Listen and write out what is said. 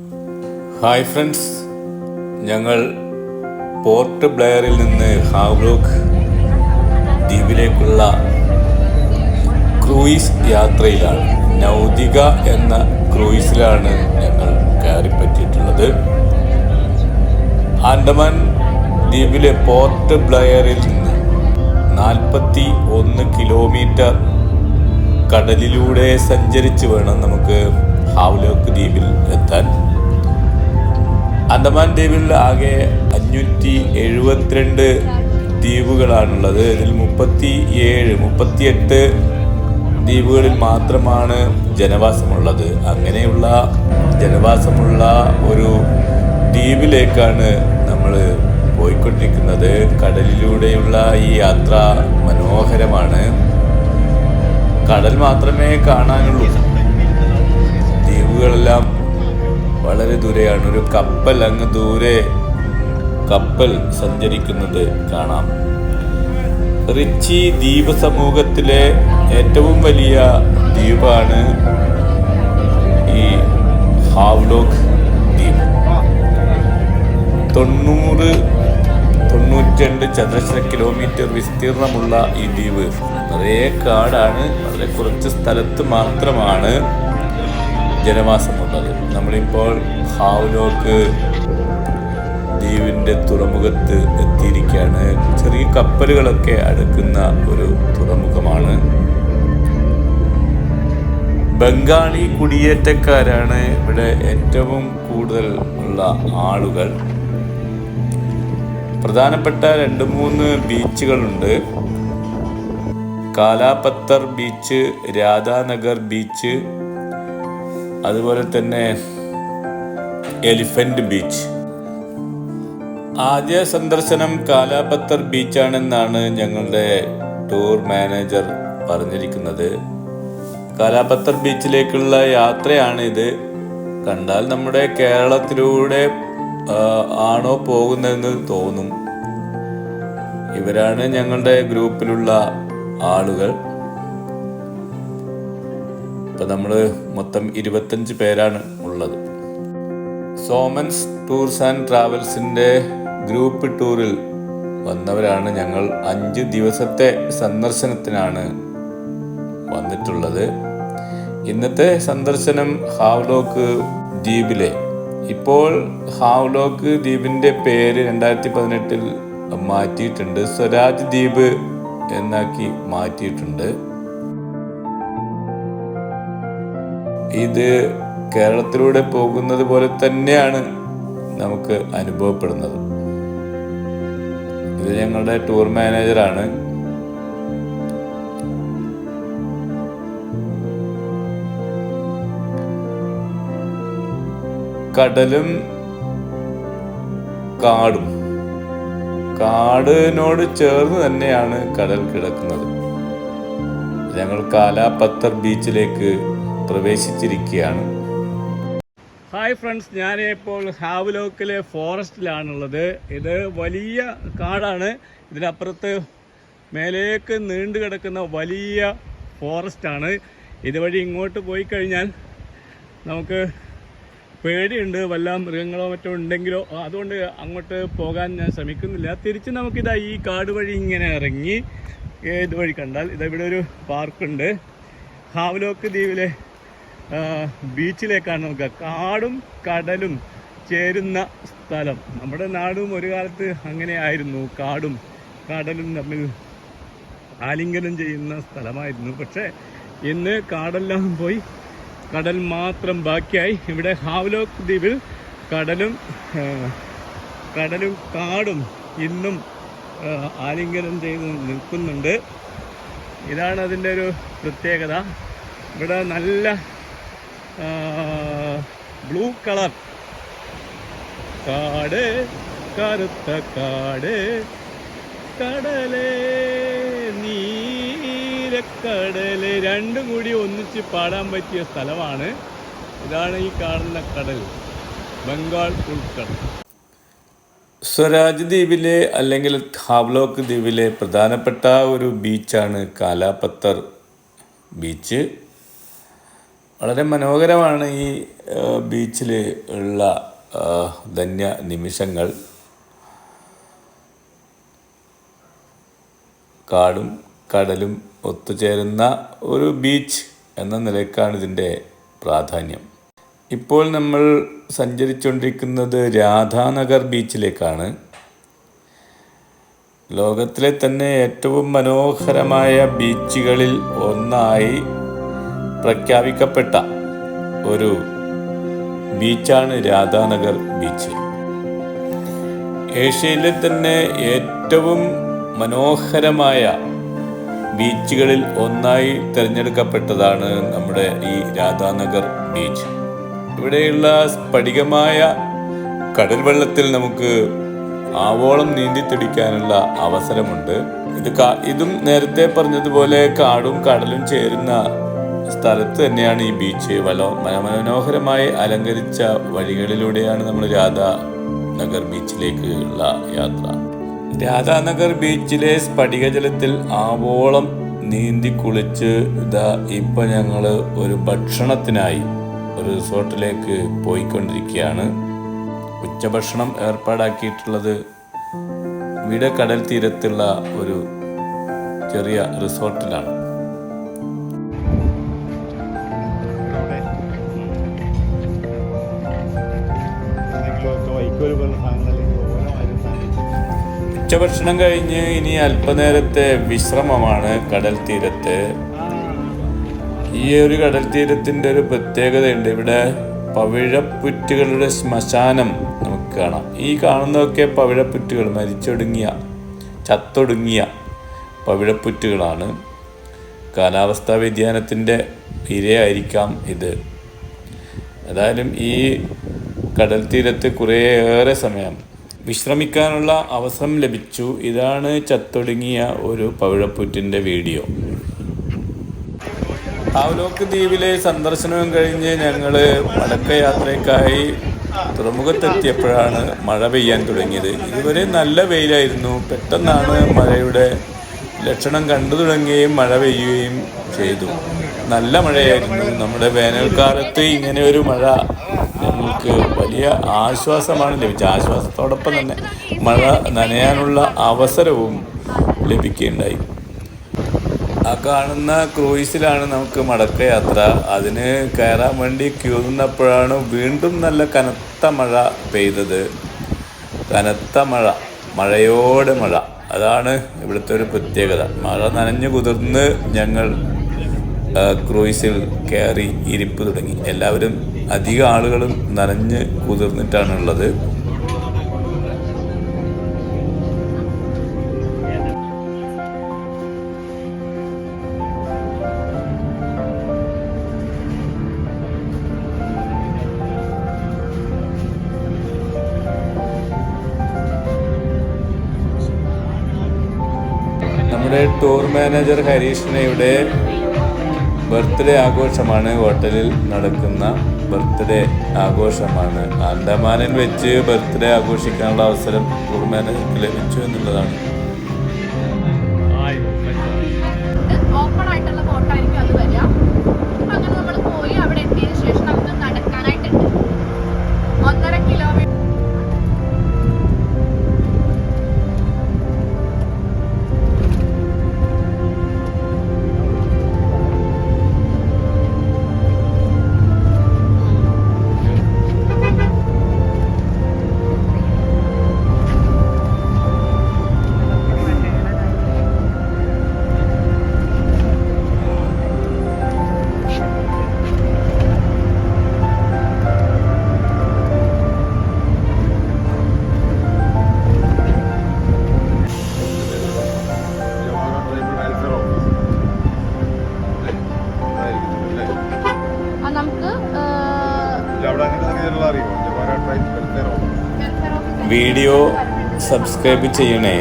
Hi friends ഞങ്ങൾ port ബ്ലെയറിൽ നിന്ന് ഹാവ്ലോക്ക് ദ്വീപിലേക്കുള്ള ക്രൂയിസ് യാത്രയിലാണ്. നൗതിക എന്ന ക്രൂയിസിലാണ് ഞങ്ങൾ കയറിപ്പറ്റിയിട്ടുള്ളത്. ആൻഡമാൻ ദ്വീപിലെ പോർട്ട് ബ്ലെയറിൽ നിന്ന് നാൽപ്പത്തി ഒന്ന് കിലോമീറ്റർ കടലിലൂടെ സഞ്ചരിച്ച് വേണം നമുക്ക് ഹാവ്ലോക്ക് ദ്വീപിൽ എത്താൻ. അന്തമാൻ ദ്വീപിൽ ആകെ അഞ്ഞൂറ്റി എഴുപത്തിരണ്ട് ദ്വീപുകളാണുള്ളത്. ഇതിൽ മുപ്പത്തി ഏഴ് മുപ്പത്തിയെട്ട് ദ്വീപുകളിൽ മാത്രമാണ് ജനവാസമുള്ളത്. അങ്ങനെയുള്ള ജനവാസമുള്ള ഒരു ദ്വീപിലേക്കാണ് നമ്മൾ പോയിക്കൊണ്ടിരിക്കുന്നത്. കടലിലൂടെയുള്ള ഈ യാത്ര മനോഹരമാണ്. കടൽ മാത്രമേ കാണാനുള്ളൂ. ദ്വീപുകളെല്ലാം വളരെ ദൂരെയാണ്. ഒരു കപ്പൽ അങ്ങ് ദൂരെ കപ്പൽ സഞ്ചരിക്കുന്നത് കാണാം. റിച്ചി ദ്വീപ സമൂഹത്തിലെ ഏറ്റവും വലിയ ദ്വീപാണ് ഈ ഹാവ്ലോക്ക് ദ്വീപ്. തൊണ്ണൂറ് തൊണ്ണൂറ്റിരണ്ട് ചതുരശ്ര കിലോമീറ്റർ വിസ്തീർണമുള്ള ഈ ദ്വീപ്. നിറയെ കാടാണ്. വളരെ കുറച്ച് സ്ഥലത്ത് മാത്രമാണ് ജനവാസമുള്ളത്. നമ്മളിപ്പോൾ ഹാവ്ലോക്ക് ദ്വീപിന്റെ തുറമുഖത്ത് എത്തിയിരിക്കുകയാണ്. ചെറിയ കപ്പലുകളൊക്കെ അടുക്കുന്ന ഒരു തുറമുഖമാണ്. ബംഗാളി കുടിയേറ്റക്കാരാണ് ഇവിടെ ഏറ്റവും കൂടുതൽ ഉള്ള ആളുകൾ. പ്രധാനപ്പെട്ട രണ്ട് മൂന്ന് ബീച്ചുകളുണ്ട്. കാലാപത്തർ ബീച്ച് രാധാനഗർ ബീച്ച് അതുപോലെ തന്നെ എലിഫന്റ് ബീച്ച്. ആദ്യ സന്ദർശനം കാലാപത്തർ ബീച്ചാണെന്നാണ് ഞങ്ങളുടെ ടൂർ മാനേജർ പറഞ്ഞിരിക്കുന്നത്. കാലാപത്തർ ബീച്ചിലേക്കുള്ള യാത്രയാണ് ഇത്. കണ്ടാൽ നമ്മുടെ കേരളത്തിലൂടെ ആണോ പോകുന്നതെന്ന് തോന്നും. ഇവരാണ് ഞങ്ങളുടെ ഗ്രൂപ്പിലുള്ള ആളുകൾ. ഇപ്പൊ നമ്മൾ മൊത്തം ഇരുപത്തഞ്ച് പേരാണ് ഉള്ളത്. സോമൻസ് ടൂർസ് ആൻഡ് ട്രാവൽസിന്റെ ഗ്രൂപ്പ് ടൂറിൽ വന്നവരാണ് ഞങ്ങൾ അഞ്ച് ദിവസത്തെ സന്ദർശനത്തിനാണ് വന്നിട്ടുള്ളത്. ഇന്നത്തെ സന്ദർശനം ഹാവ്ലോക്ക് ദ്വീപിലെ. ഇപ്പോൾ ഹാവ്ലോക്ക് ദ്വീപിന്റെ പേര് രണ്ടായിരത്തി പതിനെട്ടിൽ മാറ്റിയിട്ടുണ്ട്. സ്വരാജ് ദ്വീപ് എന്നാക്കി മാറ്റിയിട്ടുണ്ട്. ഇത് കേരളത്തിലൂടെ പോകുന്നത് പോലെ തന്നെയാണ് നമുക്ക് അനുഭവപ്പെടുന്നത്. ഇത് ഞങ്ങളുടെ ടൂർ മാനേജറാണ് കടലും കാടും. കാടിനോട് ചേർന്ന് തന്നെയാണ് കടൽ കിടക്കുന്നത്. ഞങ്ങൾ കാലാപത്തർ ബീച്ചിലേക്ക് പ്രവേശിച്ചിരിക്കുകയാണ്. ഹായ് ഫ്രണ്ട്സ് ഞാനിപ്പോൾ ഹാവ്ലോക്കിലെ ഫോറസ്റ്റിലാണുള്ളത്. ഇത് വലിയ കാടാണ്. ഇതിനപ്പുറത്ത് മേലേക്ക് നീണ്ടു കിടക്കുന്ന വലിയ ഫോറസ്റ്റാണ്. ഇതുവഴി ഇങ്ങോട്ട് പോയി കഴിഞ്ഞാൽ നമുക്ക് പേടിയുണ്ട്. വല്ല മൃഗങ്ങളോ മറ്റോ ഉണ്ടെങ്കിലോ. അതുകൊണ്ട് അങ്ങോട്ട് പോകാൻ ഞാൻ ശ്രമിക്കുന്നില്ല. തിരിച്ച് നമുക്കിതാ ഈ കാട് വഴി ഇങ്ങനെ ഇറങ്ങി. ഇതുവഴി കണ്ടാൽ ഇതവിടെ ഒരു പാർക്കുണ്ട്. ഹാവ്ലോക്ക് ദ്വീപിലെ ബീച്ചിലേക്കാണ് നോക്കുക കാടും കടലും ചേരുന്ന സ്ഥലം. നമ്മുടെ നാടും ഒരു കാലത്ത് അങ്ങനെയായിരുന്നു കാടും കടലും തമ്മിൽ ആലിംഗനം ചെയ്യുന്ന സ്ഥലമായിരുന്നു. പക്ഷേ ഇന്ന് കാടെല്ലാം പോയി. കടൽ മാത്രം ബാക്കിയായി. ഇവിടെ ഹാവ്ലോക്ക് ദ്വീപിൽ കടലും കടലും കാടും ഇന്നും ആലിംഗനം ചെയ്ത് നിൽക്കുന്നുണ്ട്. ഇതാണ് അതിന്റെ ഒരു പ്രത്യേകത. ഇവിടെ നല്ല ബ്ലൂ കളർ കാട് കറുത്ത കാട് കടലേ നീലക്കടൽ. രണ്ടും കൂടി ഒന്നിച്ച് പാടാൻ പറ്റിയ സ്ഥലമാണ്. ഇതാണ് ഈ കാണുന്ന കടൽ. ബംഗാൾ ഉൾക്കടൽ. സ്വരാജ് ദ്വീപിലെ അല്ലെങ്കിൽ ഹാവ്ലോക്ക് ദ്വീപിലെ പ്രധാനപ്പെട്ട ഒരു ബീച്ചാണ് കാലാപത്തർ. ബീച്ച്. വളരെ മനോഹരമാണ് ഈ ബീച്ചിൽ ഉള്ള ധന്യ നിമിഷങ്ങൾ. കാടും കടലും ഒത്തുചേരുന്ന ഒരു ബീച്ച് എന്ന നിലയ്ക്കാണ് ഇതിന്റെ പ്രാധാന്യം. ഇപ്പോൾ നമ്മൾ സഞ്ചരിച്ചുകൊണ്ടിരിക്കുന്നത് രാധാനഗർ ബീച്ചിലേക്കാണ്. ലോകത്തിലെ തന്നെ ഏറ്റവും മനോഹരമായ ബീച്ചുകളിൽ ഒന്നായി പ്രഖ്യാപിക്കപ്പെട്ട ഒരു ബീച്ചാണ് രാധാനഗർ ബീച്ച്. ഏഷ്യയിലെ തന്നെ ഏറ്റവും മനോഹരമായ ബീച്ചുകളിൽ ഒന്നായി തിരഞ്ഞെടുക്കപ്പെട്ടതാണ് നമ്മുടെ ഈ രാധാനഗർ ബീച്ച്. ഇവിടെയുള്ള സ്ഫടികമായ കടൽ വെള്ളത്തിൽ നമുക്ക് ആവോളം നീന്തി തുടിക്കാനുള്ള അവസരമുണ്ട്. ഇത് ഇതും നേരത്തെ പറഞ്ഞതുപോലെ കാടും കടലും ചേരുന്ന സ്ഥലത്ത് തന്നെയാണ് ഈ ബീച്ച്. വലോ മന- മനോഹരമായി അലങ്കരിച്ച വഴികളിലൂടെയാണ് നമ്മൾ രാധാ നഗർ ബീച്ചിലേക്ക് ഉള്ള യാത്ര രാധാനഗർ ബീച്ചിലെ സ്ഫടികജലത്തിൽ ആവോളം നീന്തി കുളിച്ച് ഇതാ ഇപ്പൊ ഞങ്ങൾ ഒരു ഭക്ഷണത്തിനായി ഒരു റിസോർട്ടിലേക്ക് പോയിക്കൊണ്ടിരിക്കുകയാണ്. ഉച്ചഭക്ഷണം ഏർപ്പാടാക്കിയിട്ടുള്ളത് ഇവിടെ കടൽ തീരത്തുള്ള ഒരു ചെറിയ റിസോർട്ടിലാണ്. ഉച്ചഭക്ഷണം കഴിഞ്ഞ് ഇനി അല്പനേരത്തെ വിശ്രമമാണ് കടൽ തീരത്ത്. ഈ ഒരു കടൽ തീരത്തിന്റെ ഒരു പ്രത്യേകതയുണ്ട്. ഇവിടെ പവിഴപ്പുറ്റുകളുടെ ശ്മശാനം നമുക്ക് കാണാം. ഈ കാണുന്നതൊക്കെ പവിഴപ്പുറ്റുകൾ മരിച്ചൊടുങ്ങിയ ചത്തൊടുങ്ങിയ പവിഴപ്പുറ്റുകളാണ്. കാലാവസ്ഥാ വ്യതിയാനത്തിന്റെ ഇരയായിരിക്കാം ഇത്. ഏതായാലും ഈ കടൽ തീരത്ത് കുറേയേറെ സമയം വിശ്രമിക്കാനുള്ള അവസരം ലഭിച്ചു. ഇതാണ് ചത്തൊടുങ്ങിയ ഒരു പവിഴപ്പുറ്റിന്റെ വീഡിയോ. താവലോക്ക് ദ്വീപിലെ സന്ദർശനവും കഴിഞ്ഞ് ഞങ്ങൾ മടക്കയാത്രയ്ക്കായി തുറമുഖത്തെത്തിയപ്പോഴാണ് മഴ പെയ്യാൻ തുടങ്ങിയത്. ഇതുവരെ നല്ല വെയിലായിരുന്നു. പെട്ടെന്നാണ് മഴയുടെ ലക്ഷണം കണ്ടു തുടങ്ങുകയും മഴ പെയ്യുകയും ചെയ്തു. നല്ല മഴയായിരുന്നു. നമ്മുടെ വേനൽക്കാലത്ത് ഇങ്ങനെ ഒരു മഴ വലിയ ആശ്വാസമാണ് ലഭിച്ചത്. ആശ്വാസത്തോടൊപ്പം തന്നെ മഴ നനയാനുള്ള അവസരവും ലഭിക്കുകയുണ്ടായി. ആ കാണുന്ന ക്രൂയിസിലാണ് നമുക്ക് മടക്കയാത്ര അതിന് കയറാൻ വേണ്ടി ക്യൂ നിന്നപ്പോഴാണ് വീണ്ടും നല്ല കനത്ത മഴ പെയ്തത്. കനത്ത മഴ മഴയോടെ മഴ. അതാണ് ഇവിടുത്തെ ഒരു പ്രത്യേകത. മഴ നനഞ്ഞു കുതിർന്ന് ഞങ്ങൾ ക്രൂയിസിൽ കയറി ഇരിപ്പ് തുടങ്ങി. എല്ലാവരും അധിക ആളുകളും നനഞ്ഞ് കുതിർന്നിട്ടാണുള്ളത്. നമ്മുടെ ടൂർ മാനേജർ ഹരീഷിനയുടെ ബർത്ത്ഡേ ആഘോഷമാണ് ഹോട്ടലിൽ നടക്കുന്ന ബർത്ത്ഡേ ആഘോഷമാണ്. ആൻഡമാനിൽ വെച്ച് ബർത്ത്ഡേ ആഘോഷിക്കാനുള്ള അവസരം ടൂർ മാനേജർക്ക് ലഭിച്ചു എന്നുള്ളതാണ്. വീഡിയോ സബ്സ്ക്രൈബ് ചെയ്യണേ.